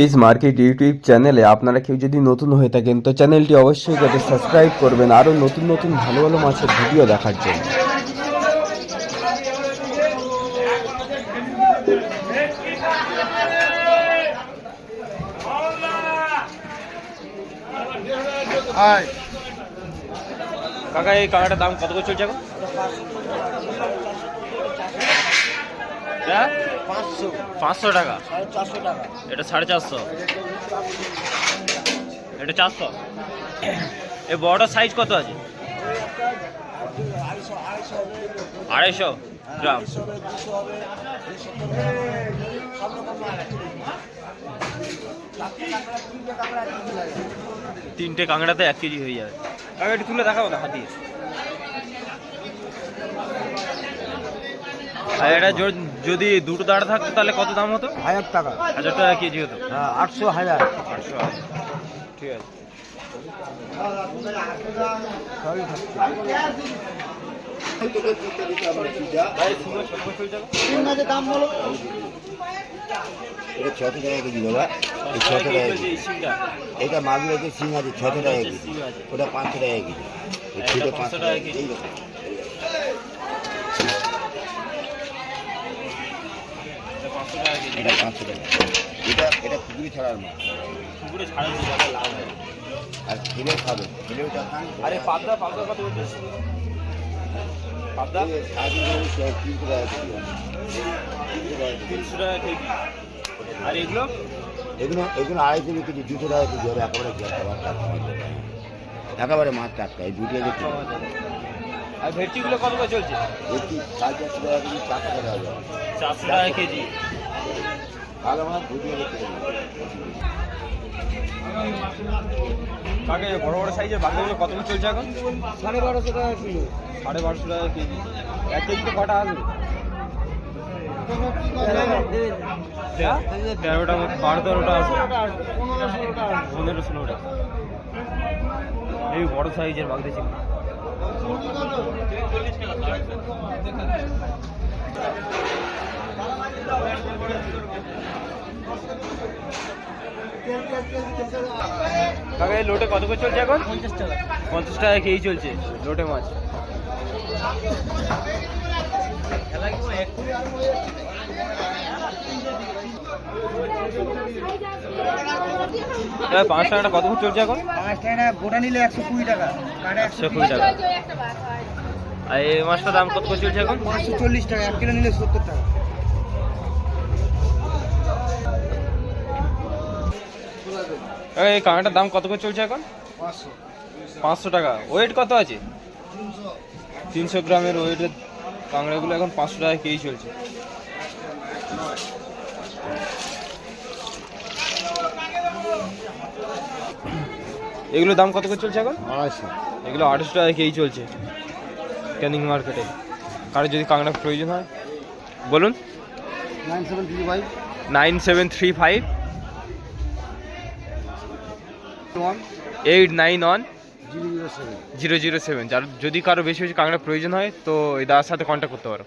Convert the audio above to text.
Fish market YouTube চ্যানেলে আপনারা কেউ যদি নতুন হয়ে থাকেন তো চ্যানেলটি অবশ্যই করে সাবস্ক্রাইব করবেন আরও নতুন নতুন ভালো ভালো মাছের ভিডিও দেখার জন্য। কাকা এই কাকাটার দাম কত করে চলছে এখন? হ্যাঁ পাঁচশো। পাঁচশো টাকা? চারশো টাকা। এটা সাড়ে চারশো। এটা চারশো? এই বড়টার সাইজ কত আছে? আড়াইশো। গ্রাম। তিনটে কাঁকড়াতে এক কেজি হয়ে যাবে। কাকা একটু তুলে দেখাবো না হাতিয়ে। আর এটা যদি দুটো দাঁড়া থাকতো তাহলে কত দাম হতো? হাজার টাকা। হাজার টাকা কেজি হতো? হ্যাঁ আটশো হাজার। আটশো ঠিক আছে। সবই থাকছে। এটা ছশো টাকা কেজি বাবা। এই ছশো টাকা কেজি। এটা মাগুর আছে সিং আছে ছশো টাকা কেজি। ওটা পাঁচশো টাকা কেজি। এটা পাঁচশো টাকা কেজি। কেজি। এইরকম পাঁচশো টাকা কেজি এটা পাঁচশো টাকা। এটা এটা পুকুরি ছাড়ার মাছ। পুকুরে ছাড়া দিয়ে লাভ হয়। আর খেলে খাবে খান আরে পাবদা পাবদা কত বলছিস? পাবদা? তিনশো টাকা কেজি তিনশো টাকা কেজি। কেজি। আর এগুলো? এগুলো এগুলো আড়াইশো কেজি দুশো টাকা কেজি হবে একেবারে মাছ টাটকা এই দুটো যে আর ভেটকিগুলো কত করে চলছে? সাড়ে চারশো টাকা কেজি চারশো টাকা হবে চারশো টাকা কেজি। ভালো মাছ দুটো কাকে? বড় বড় সাইজের বাগদাগুলো কত করে চলছে এখন? সাড়ে বারোশো টাকা কিলো। সাড়ে বারোশো টাকা কেজি। এক কেজিতে কটা আসবে তেরোটা বারো তেরোটা আসবে পনেরো ষোলোটা। এই বড় সাইজের বাগদা ছিল কাকা এই লোটে কত করে চলছে এখন? পঞ্চাশ টাকা। পঞ্চাশ টাকা কেজি চলছে লোটে মাছ। পাঁচ টাকাটা কত করে চলছে এখন? পাঁচ টাকা গোটা নিলে একশো কুড়ি টাকা। একশো কুড়ি টাকা। আর এই মাছটার দাম কত করে চলছে এখন? পাঁচশো চল্লিশ টাকা এক কিলো নিলে সত্তর টাকা। এই কাঁকড়াটার দাম কত করে চলছে এখন? পাঁচশো। টাকা। ওয়েট কত আছে? তিনশো। গ্রামের ওয়েটের কাঁকড়াগুলো এখন পাঁচশো টাকা কেজি চলছে। এগুলোর দাম কত করে চলছে এখন? আড়াইশো। এগুলো আড়াইশো টাকা কেজি চলছে। ক্যানিং মার্কেটে কারও যদি কাঁকড়া প্রয়োজন হয় বলুন। Nine seven three five. Nine seven three five. Eight nine one zero zero seven. Zero zero seven. যার যদি কারও বেশি বেশি কাঁকড়া প্রয়োজন হয় তো এই দাদার সাথে কন্ট্যাক্ট করতে পারো।